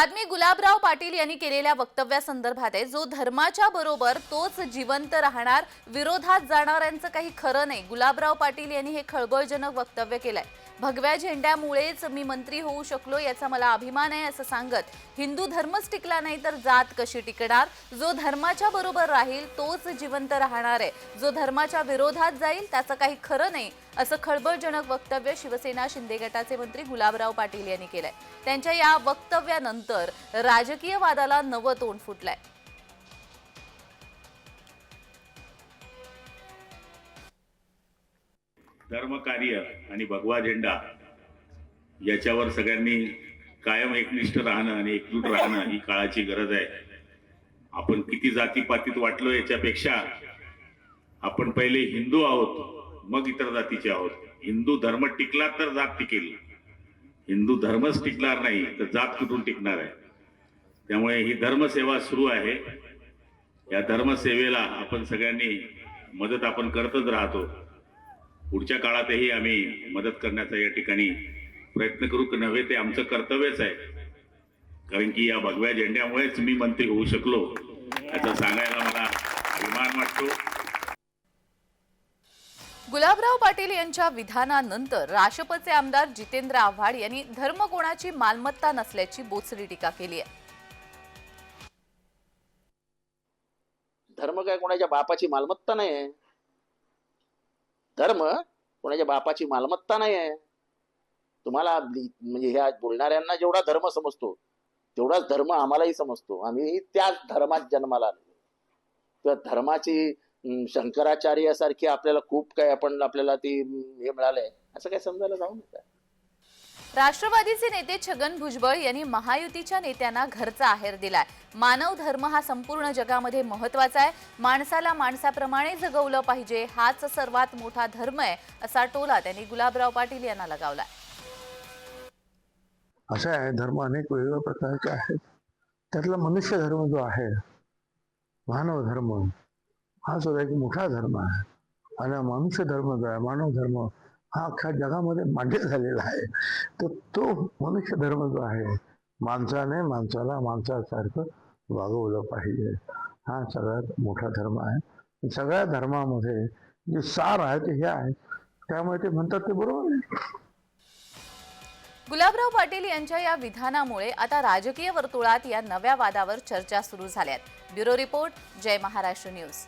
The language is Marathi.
बातमी गुलाबराव पाटील यांनी केलेल्या वक्तव्यासंदर्भात आहे. जो धर्माच्या बरोबर तोच जिवंत राहणार विरोधात जाणाऱ्यांचं काही खरं नाही. गुलाबराव पाटील यांनी हे खळबळजनक वक्तव्य केलंय. भगव्या झेंड्यामुळेच मी मंत्री होऊ शकलो याचा मला अभिमान आहे असं सांगत हिंदू धर्मच टिकला नाही तर जात कशी टिकणार? जो धर्माच्या बरोबर राहील तोच जिवंत राहणार आहे. जो धर्माच्या विरोधात जाईल त्याचं काही खरं नाही असं खळबळजनक वक्तव्य शिवसेना शिंदे गटाचे मंत्री गुलाबराव पाटील यांनी केलंय. त्यांच्या या वक्तव्यानंतर राजकीय वादाला नवं तोंड फुटलंय. धर्मकार्य आणि भगवा झेंडा याच्यावर सगळ्यांनी कायम एकनिष्ठ राहणं आणि एकजूट राहणं ही काळाची गरज आहे. आपण किती जातीपातीत वाटलो याच्यापेक्षा आपण पहिले हिंदू आहोत मग इतर जातीचे आहोत. हिंदू धर्म टिकला तर जात टिकेल. हिंदू धर्मच टिकणार नाही तर जात कुठून टिकणार आहे? त्यामुळे ही धर्मसेवा सुरू आहे. या धर्मसेवेला आपण सगळ्यांनी मदत आपण करतच राहतो. पुढच्या काळातही आम्ही मदत करण्याचा या ठिकाणी प्रयत्न करू. की नव्हे ते आमचं कर्तव्यच आहे. कारण की या भगव्या झेंड्यामुळेच मी मंत्री होऊ शकलो याचा सांगायला मला अभिमान वाटतो. गुलाबराव पाटील यांच्या विधानानंतर राष्ट्रपचे आमदार जितेंद्र आव्हाड यांनी धर्म कोणाची मालमत्ता नसल्याची बोचरी टीका केली आहे. धर्म काय कोणाच्या बापाची मालमत्ता नाही आहे धर्म कोणाच्या बापाची मालमत्ता नाही आहे. तुम्हाला म्हणजे ह्या बोलणाऱ्यांना जेवढा धर्म समजतो तेवढाच धर्म आम्हालाही समजतो. आम्ही त्याच धर्मात जन्माला आलो. किंवा धर्माची शंकराचार्यासारखी आपल्याला खूप काय आपण आपल्याला ती हे मिळालंय. असं काय समजायला जाऊ नका. राष्ट्रवादीचे नेते छगन भुजबळ यांनी महायुतीच्या नेत्यांना घरचा आहेर दिलाय. मानव धर्म हा संपूर्ण जगामध्ये महत्त्वाचा आहे. माणसाला माणसाप्रमाणे जगवलं पाहिजे. हाच सर्वात मोठा धर्म आहे असा टोला त्यांनी गुलाबराव पाटील यांना लगावलाय. असा आहे धर्म अनेक वेगवेगळ्या प्रकारचे आहेत. त्यातला मनुष्य धर्म जो आहे मानव धर्म हा सुद्धा एक मोठा धर्म आहे. आणि मनुष्य धर्म जो आहे मानव धर्म हा अख्ख्या जगामध्ये मान्य झालेला आहे. तर तो मनुष्य धर्म जो आहे माणसाने माणसाला माणसासारखं वागवलं पाहिजे. हा सगळ्यात मोठा धर्म आहे. सगळ्या धर्मामध्ये जे सार आहे ते हे आहे त्यामुळे ते म्हणतात ते बरोबर आहे. गुलाबराव पाटील यांच्या या विधानामुळे आता राजकीय वर्तुळात या नव्या वादावर चर्चा सुरू झाल्यात. Bureau report Jai Maharashtra news.